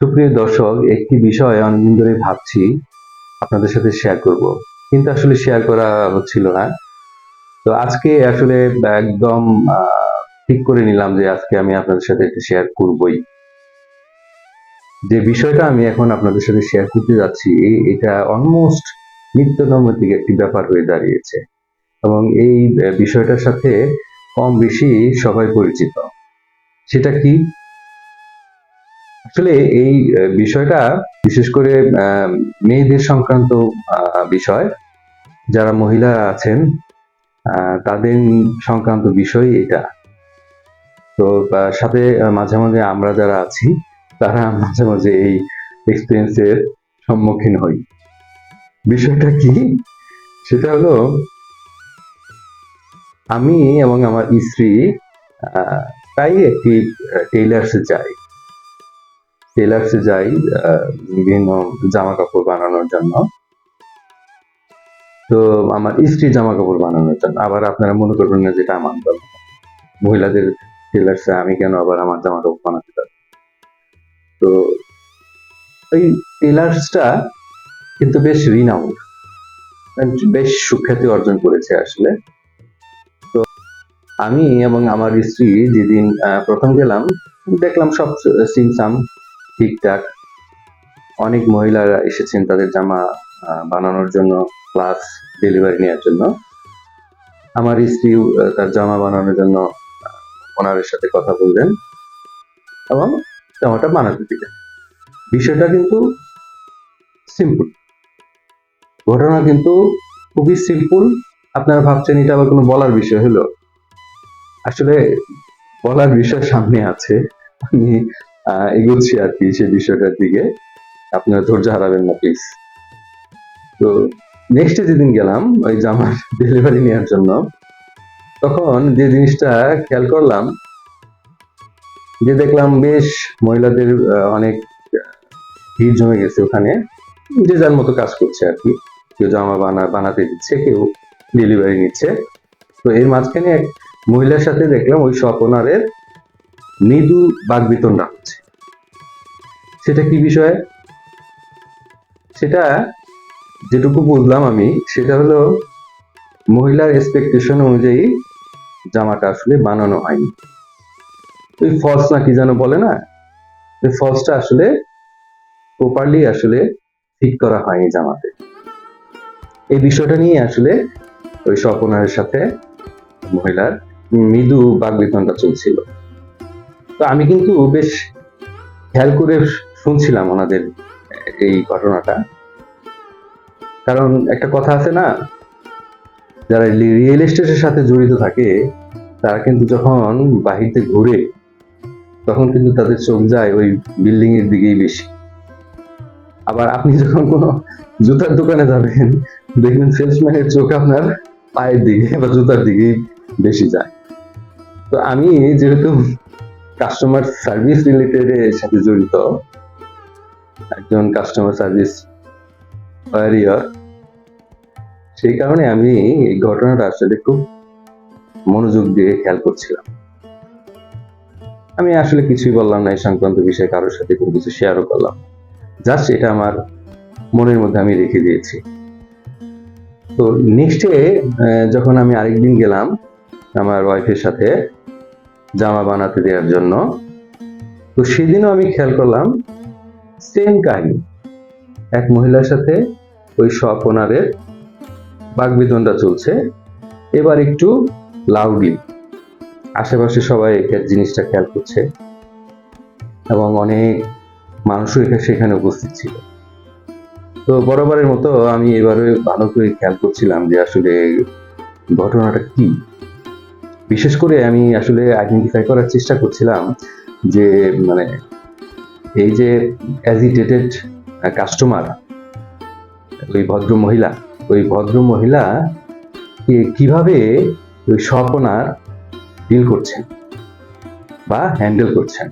সুপ্রিয় দর্শক, একটি বিষয় অনেকদিন ধরে ভাবছি, আপনাদের সাথে শেয়ার করব। কিন্তু আসলে শেয়ার করা হচ্ছিল না। তো আজকে আসলে একদম ঠিক করে নিলাম যে আজকে আমি আপনাদের সাথে একটু শেয়ার করবই। যে বিষয়টা আমি এখন আপনাদের সাথে শেয়ার করতে যাচ্ছি, এটা অলমোস্ট নিত্য নৈমিত্তিক একটি ব্যাপার হয়ে দাঁড়িয়েছে। এবং এই বিষয়টার সাথে কম বেশি সবাই পরিচিত। সেটা কি? আসলে এই বিষয়টা বিশেষ করে মেয়েদের সংক্রান্ত বিষয়, যারা মহিলা আছেন তাদের সংক্রান্ত বিষয় এটা। তো সাথে মাঝে মাঝে আমরা যারা আছি, তারা মাঝে মাঝে এই এক্সপিরিয়েন্সের সম্মুখীন হই। বিষয়টা কি? সেটা হলো, আমি এবং আমার স্ত্রী প্রায় একটি টেইলার্সে যাই। টেলার্সে যাই বিভিন্ন জামা কাপড় বানানোর জন্য। তো আমার স্ত্রী জামা কাপড় বানানোর জন্য। আবার আপনারা মনে করবেন না যেটা আমার দল মহিলাদের টেলার্সে আমি কেন আবার আমার জামা কাপড় বানাতে পারি তো এই টেলার্সটা কিন্তু বেশ রিনাউন্ড বেশ সুখ্যাতি অর্জন করেছে আসলে। তো আমি এবং আমার স্ত্রী যেদিন প্রথম গেলাম, দেখলাম সব সিমসাম ঠিকঠাক। অনেক মহিলারা এসেছেন তাদের জামা বানানোর জন্য প্লাস ডেলিভারি নেওয়ার জন্য। আমার স্ত্রী তার জামা বানানোর জন্য ওনারের সাথে কথা বললেন এবং জামাটা বানাতে দিলেন। বিষয়টা কিন্তু সিম্পল ঘটনা কিন্তু খুবই সিম্পল আপনারা ভাবছেন এটা আবার কোনো বলার বিষয় হলো? আসলে বলার বিষয় সামনে আছে। আমি এগোচ্ছি আর কি সেই বিষয়টার দিকে। আপনারা ধৈর্য হারাবেন না প্লিজ তো নেক্সট যেদিন গেলাম, ওই জামার ডেলিভারি নেওয়ার জন্য, তখন যে জিনিসটা খেয়াল করলাম, যে দেখলাম বেশ মহিলাদের অনেক ভিড় জমে গেছে ওখানে। যে যার মতো কাজ করছে আর কি। কেউ জামা বানা, বানাতে দিচ্ছে, কেউ ডেলিভারি নিচ্ছে। তো এর মাঝখানে এক মহিলার সাথে দেখলাম ওই শপ ওনারের মৃদু বাগবিতণ্ডা হচ্ছে। সেটা কি বিষয়? সেটা যেটুকু বুঝলাম আমি, সেটা হলো মহিলার এক্সপেকটেশন অনুযায়ী জামাটা আসলে বানানো হয়নি। ওই ফলস না কি যেন বলে না? ওই ফলসটা আসলে প্রপারলি আসলে ঠিক করা হয়নি জামাতে। এই বিষয়টা নিয়ে আসলে ওই স্বপনারের সাথে মহিলার মৃদু বাগবিতনটা চলছিল। তো আমি কিন্তু বেশ খেয়াল করে শুনছিলাম ওনাদের এই ঘটনাটা। কারণ একটা কথা আছে না, যারা রিয়েল এস্টেটের সাথে জড়িত থাকে, তারা কিন্তু যখন বাহিরতে ঘুরে, তখন কিন্তু তাদের চোখ যায় ওই বিল্ডিং এর দিকেই বেশি। আবার আপনি যখন কোনো জুতার দোকানে যাবেন, দেখবেন সেলসম্যানের চোখ আপনার পায়ের দিকে বা জুতার দিকেই বেশি যায়। তো আমি যেহেতু কাস্টমার সার্ভিস রিলেটেড এর সাথে জড়িত একজন কাস্টমার সার্ভিস ওয়ারিয়র সেই কারণে আমি এই ঘটনাটা আসলে খুব মনোযোগ দিয়ে খেয়াল করছিলাম। আমি আসলে কিছুই বললাম না এই সংক্রান্ত বিষয়ে, কারোর সাথে কোনো কিছু শেয়ারও করলাম জাস্ট এটা আমার মনের মধ্যে আমি রেখে দিয়েছি। তো নেক্সটে যখন আমি আরেকদিন গেলাম আমার ওয়াইফের সাথে জামা বানাতে দেওয়ার জন্য, তো সেদিনও আমি খেয়াল করলাম সেম কাহিনী। এক মহিলার সাথে ওই শপ ওনারের বাগবিতনটা চলছে। এবার একটু লাউডলি আশেপাশে সবাই জিনিসটা খেয়াল করছে এবং অনেক মানুষও এখানে সেখানে উপস্থিত ছিল। তো বরাবরের মতো আমি এবারে ভালো করে খেয়াল করছিলাম যে আসলে ঘটনাটা কি। বিশেষ করে আমি আসলে আইডেন্টিফাই করার চেষ্টা করছিলাম যে মানে এই যে অ্যাজিটেটেড কাস্টমার ওই ভদ্র মহিলা, ওই ভদ্র মহিলা কীভাবে ওই স্বপনার ডিল করছেন বা হ্যান্ডেল করছেন?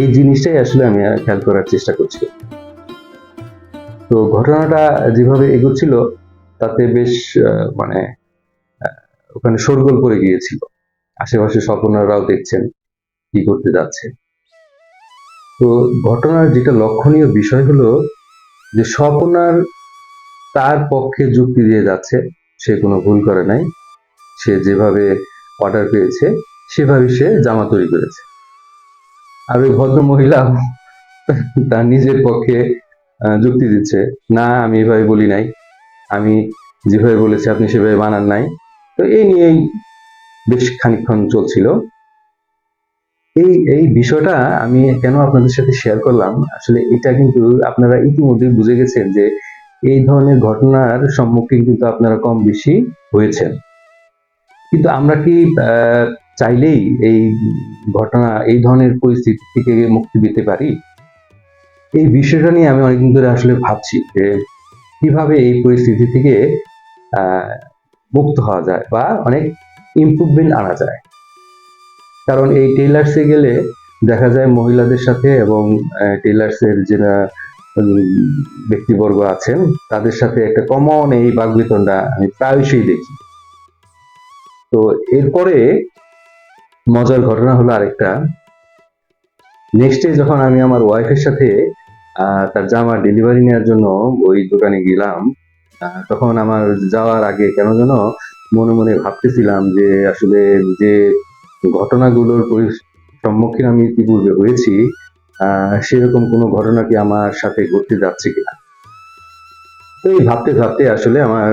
এই জিনিসটাই আসলে আমি খেয়াল করার চেষ্টা করছি। তো ঘটনাটা যেভাবে এগোচ্ছিল, তাতে বেশ মানে ওখানে শোরগোল পড়ে গিয়েছিল। আশেপাশে স্বপনারাও দেখছেন কি করতে যাচ্ছে। তো ঘটনার যেটা লক্ষণীয় বিষয় হলো যে স্বপনার তার পক্ষে যুক্তি দিয়ে যাচ্ছে, সে কোনো ভুল করে নাই, সে যেভাবে অর্ডার পেয়েছে, সেভাবে সে জামা তৈরি করেছে। আর ওই ভদ্র মহিলা তার নিজের পক্ষে যুক্তি দিচ্ছে, না, আমি এভাবে বলি নাই, আমি যেভাবে বলেছি আপনি সেভাবে বানান নাই। তো এই নিয়েই বেশ খানিকক্ষণ চলছিল। এই এই বিষয়টা আমি কেন আপনাদের সাথে শেয়ার করলাম? আসলে এটা কিন্তু আপনারা ইতিমধ্যে বুঝে গেছেন যে এই ধরনের ঘটনার সম্মুখীন কিন্তু আপনারা কম বেশি হয়েছেন। কিন্তু আমরা কি চাইলেই এই ঘটনা, এই ধরনের পরিস্থিতি থেকে মুক্তি পেতে পারি? এই বিষয়টা নিয়ে আমি অনেকদিন ধরে আসলে ভাবছি যে কীভাবে এই পরিস্থিতি থেকে মুক্ত হওয়া যায় বা অনেক ইমপ্রুভমেন্ট আনা যায়। কারণ এই টেইলার্সে গেলে দেখা যায় মহিলাদের সাথে এবং টেইলার্সের যারা ব্যক্তিবর্গ আছেন, তাদের সাথে একটা কমন এই বাগবিতণ্ডা আমি প্রায়শই দেখি। তো এরপরে মজার ঘটনা হলো আরেকটা। নেক্সট ডে যখন আমি আমার ওয়াইফের সাথে তার জামা ডেলিভারি নেওয়ার জন্য ওই দোকানে গেলাম তখন আমার যাওয়ার আগে কেন যেন মনে মনে ভাবতেছিলাম যে আসলে যে ঘটনাগুলোর সম্মুখীন আমি ইতিপূর্বে হয়েছি সেরকম কোনো ঘটনা কি আমার সাথে ঘটতে যাচ্ছে কিনা? তো এই ভাবতে ভাবতে আসলে আমার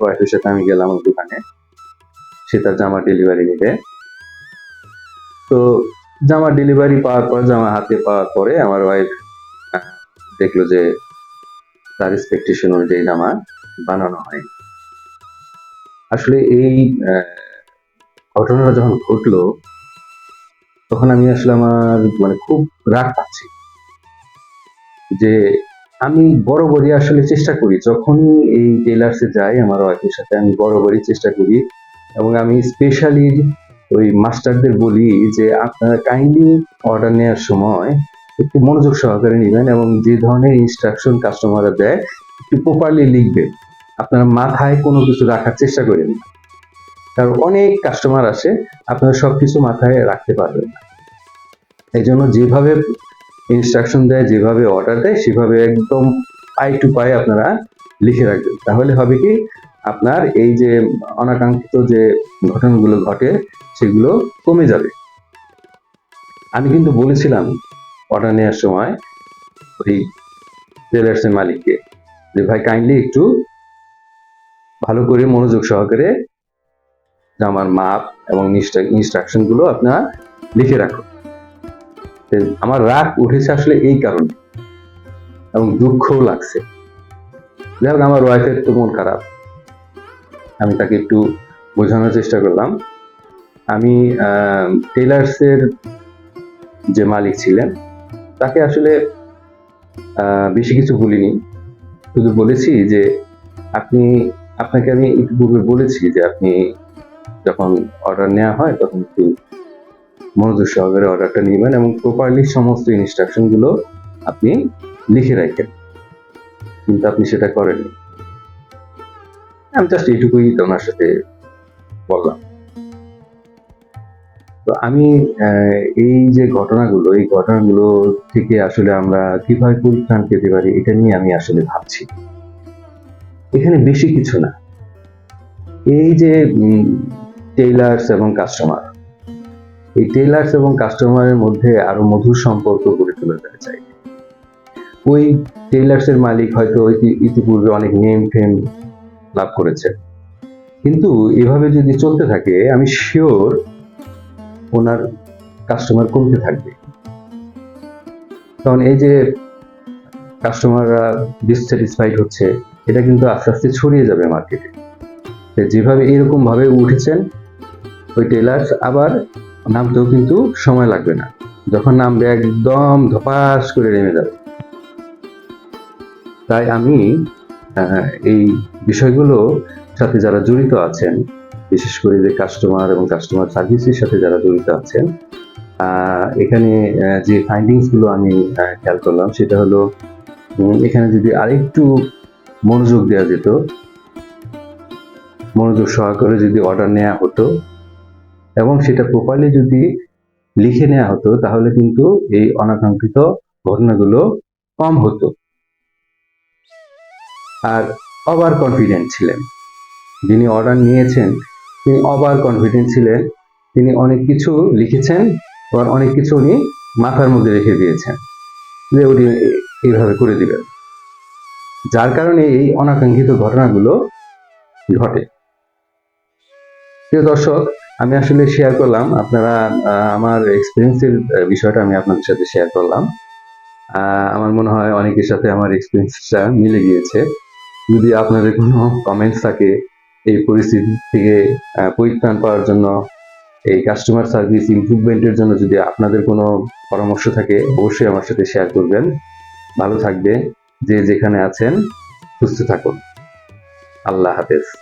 ওয়াইফের সাথে আমি গেলাম দোকানে। সে তার জামা ডেলিভারি নিতে তো জামা ডেলিভারি পাওয়ার পর, জামা হাতে পাওয়ার পরে আমার ওয়াইফ দেখল যে তার এক্সপেকটেশন অনুযায়ী জামা বানানো হয় আসলে এই ঘটনাটা যখন ঘটলো, তখন আমি আসলে আমার মানে খুব রাগ পাচ্ছি। যে আমি বরাবরই আসলে চেষ্টা করি, যখনই এই টেলার্সে যাই আমার ওয়াইফের সাথে, আমি বরাবরই চেষ্টা করি এবং আমি স্পেশালি ওই মাস্টারদের বলি যে, আপনারা কাইন্ডলি অর্ডার নেওয়ার সময় একটু মনোযোগ সহকারে নেবেন এবং যে ধরনের ইনস্ট্রাকশন কাস্টমাররা দেয়, একটু প্রপারলি লিখবেন। আপনারা মাথায় কোনো কিছু রাখার চেষ্টা করেন না। কারণ অনেক কাস্টমার আসে, আপনারা সবকিছু মাথায় রাখতে পারবেন না। এই জন্য যেভাবে ইনস্ট্রাকশন দেয়, যেভাবে অর্ডার দেয়, সেভাবে একদম পাই টু পাই আপনারা লিখে রাখবেন। তাহলে হবে কি, আপনার এই যে অনাকাঙ্ক্ষিত যে ঘটনাগুলো ঘটে, সেগুলো কমে যাবে। আমি কিন্তু বলেছিলাম অর্ডার নেওয়ার সময় ওই টেলার্সের মালিককে যে, ভাই কাইন্ডলি একটু ভালো করে মনোযোগ সহকারে জামার মাপ এবং ইনস্ট্রাকশনগুলো আপনারা লিখে রাখুন। আমার রাগ উঠেছে আসলে এই কারণে এবং দুঃখও লাগছে। যাই হোক, আমার ওয়াইফের তো মন খারাপ। আমি তাকে একটু বোঝানোর চেষ্টা করলাম। আমি টেলার্সের যে মালিক ছিলেন, তাকে আসলে বেশি কিছু বলিনি। শুধু বলেছি যে, আপনি, আপনাকে আমি ইতিপূর্বে বলেছি যে আপনি যখন অর্ডার নেওয়া হয়, তখন একটু মনোযোগ সহকারে অর্ডারটা নেবেন এবং প্রপারলি সমস্ত ইনস্ট্রাকশনগুলো আপনি লিখে রাখেন। কিন্তু আপনি সেটা করেননি। আমি জাস্ট এইটুকুই ওনার সাথে বললাম। তো আমি এই যে ঘটনাগুলো, এই ঘটনাগুলো থেকে আসলে আমরা কীভাবে পরিত্রাণ পেতে পারি, এটা নিয়ে আমি আসলে ভাবছি। এখানে বেশি কিছু না। এই যে টেইলার্স এবং কাস্টমার এই টেইলার্স এবং কাস্টমারের মধ্যে আরও মধুর সম্পর্ক গড়ে তুলতে চাই ওই টেইলার্স এর মালিক হয়তো ইতিপূর্বে অনেক নেম ফেম লাভ করেছে। কিন্তু এভাবে যদি চলতে থাকে, আমি শিওর ওনার কাস্টমার কমতে থাকবে। কারণ এই যে কাস্টমাররা ডিসস্যাটিসফাইড হচ্ছে, এটা কিন্তু আস্তে আস্তে ছড়িয়ে যাবে মার্কেটে যেভাবে এরকম ভাবে উঠেছেন ওই টেলার্স আবার নামতেও কিন্তু সময় লাগবে না। যখন নামবে একদম ধপাস করে নেমে যাবে। তাই আমি এই বিষয়গুলো সাথে যারা জড়িত আছেন, বিশেষ করে যে কাস্টমার এবং কাস্টমার সার্ভিসের সাথে যারা জড়িত আছেন এখানে যে ফাইন্ডিংসগুলো আমি খেয়াল করলাম, সেটা হলো এখানে যদি আরেকটু মনোযোগ দেওয়া যেত, মনোযোগ সহকারে যদি অর্ডার নেওয়া হতো এবং সেটা প্রপারলি যদি লিখে নেওয়া হতো, তাহলে কিন্তু এই অনাকাঙ্ক্ষিত ঘটনাগুলো কম হতো। আর ওভার কনফিডেন্ট ছিলেন। যিনি অর্ডার নিয়েছেন, তিনি ওভার কনফিডেন্ট ছিলেন। তিনি অনেক কিছু লিখেছেন, আবার অনেক কিছু উনি মাথার মধ্যে রেখে দিয়েছেন যে উনি এইভাবে করে দিবেন। যার কারণে এই অনাকাঙ্ক্ষিত ঘটনাগুলো ঘটে। প্রিয় দর্শক আমি আসলে শেয়ার করলাম। আপনারা আমার এক্সপিরিয়েন্সের বিষয়টা আমি আপনাদের সাথে শেয়ার করলাম। আমার মনে হয় অনেকের সাথে আমার এক্সপিরিয়েন্সটা মিলে গিয়েছে। যদি আপনাদের কোনো কমেন্টস থাকে এই পরিস্থিতি থেকে পরিত্রাণ পাওয়ার জন্য, এই কাস্টমার সার্ভিস ইমপ্রুভমেন্টের জন্য যদি আপনাদের কোনো পরামর্শ থাকে, অবশ্যই আমার সাথে শেয়ার করবেন। ভালো থাকবে। যে যেখানে আছেন, সুস্থ থাকুন। আল্লাহ হাফেজ।